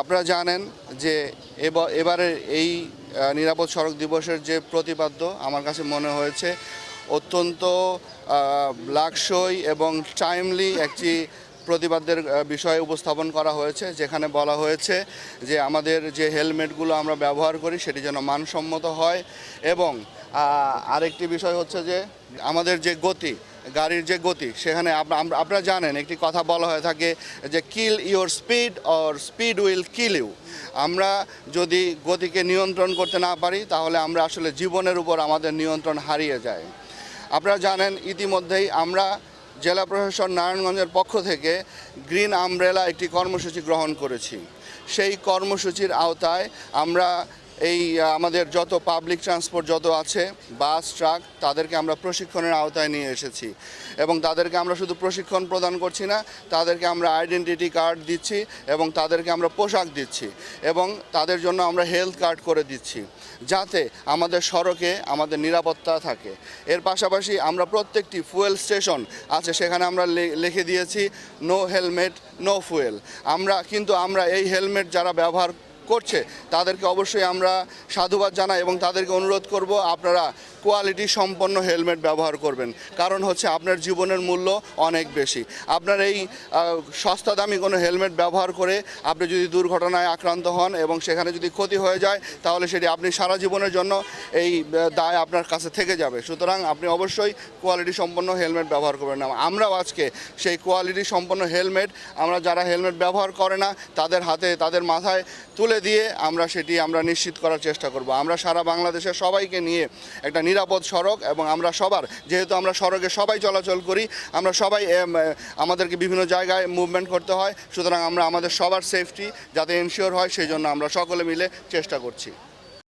আপনারা জানেন যে এব- এবারের এই নিরাপদ সড়ক দিবসের যে প্রতিপাদ্য আমার কাছে মনে হয়েছে, অত্যন্ত লাকসই এবং টাইমলি একটি প্রতিবাদের বিষয়ে উপস্থাপন করা হয়েছে, যেখানে বলা হয়েছে যে আমাদের যে হেলমেটগুলো আমরা ব্যবহার করি সেটি যেন মানসম্মত হয় এবং আরেকটি বিষয় হচ্ছে যে আমাদের যে গতি গাড়ির যে গতি, সেখানে আপ- আপনারা জানেন, একটি কথা বলা হয়ে থাকে যে kill your speed or speed will kill you আমরা যদি গতিকে নিয়ন্ত্রণ করতে না পারি, তাহলে আমরা আসলে জীবনের উপর আমাদের নিয়ন্ত্রণ হারিয়ে যায়। আপনারা জানেন, ইতিমধ্যেই আমরা জেলা প্রশাসন নারায়ণগঞ্জের পক্ষ থেকে গ্রিন আমব্রেলা একটি কর্মসূচি গ্রহণ করেছি। সেই কর্মসূচির আওতায় আমরা এই আমাদের যত পাবলিক ট্রান্সপোর্ট যত আছে বাস ট্রাক তাদেরকে আমরা প্রশিক্ষণের আওতায় নিয়ে এসেছি। এবং তাদেরকে আমরা শুধু প্রশিক্ষণ প্রদান করছি না, তাদেরকে আমরা আইডেন্টিটি কার্ড দিচ্ছি এবং তাদেরকে আমরা পোশাক দিচ্ছি এবং তাদের জন্য আমরা হেলথ কার্ড করে দিচ্ছি, যাতে আমাদের সড়কে আমাদের নিরাপত্তা থাকে। এর পাশাপাশি আমরা প্রত্যেকটি ফুয়েল স্টেশন আছে, সেখানে আমরা লিখে দিয়েছি নো হেলমেট নো ফুয়েল আমরা, কিন্তু আমরা এই হেলমেট যারা ব্যবহার করছে তাদেরকে অবশ্যই আমরা সাধুবাদ জানাই এবং তাদেরকে অনুরোধ করব আপনারা কোয়ালিটি সম্পন্ন হেলমেট ব্যবহার করবেন। কারণ হচ্ছে আপনার জীবনের মূল্য অনেক বেশি। আপনার এই সস্তা দামি কোনো হেলমেট ব্যবহার করে আপনি যদি দুর্ঘটনায় আক্রান্ত হন এবং সেখানে যদি ক্ষতি হয়ে যায়, তাহলে সেটি আপনি সারা জীবনের জন্য এই দায় আপনার কাছে থেকে যাবে। সুতরাং আপনি অবশ্যই কোয়ালিটি সম্পন্ন হেলমেট ব্যবহার করবেন না। আমরাও আজকে সেই কোয়ালিটি সম্পন্ন হেলমেট আমরা যারা হেলমেট ব্যবহার করে না, তাদের হাতে, তাদের মাথায় তুলে দিয়ে আমরা সেটি আমরা নিশ্চিত করার চেষ্টা করব। আমরা সারা বাংলাদেশের সবাইকে নিয়ে একটা নিরাপদ সড়ক এবং আমরা সবার, যেহেতু আমরা সড়কে সবাই চলাচল করি, আমরা সবাই আমাদেরকে বিভিন্ন জায়গায় মুভমেন্ট করতে হয়, সুতরাং আমরা আমাদের সবার সেফটি যাতে এনশিওর হয়, সেই জন্য আমরা সকলে মিলে চেষ্টা করছি।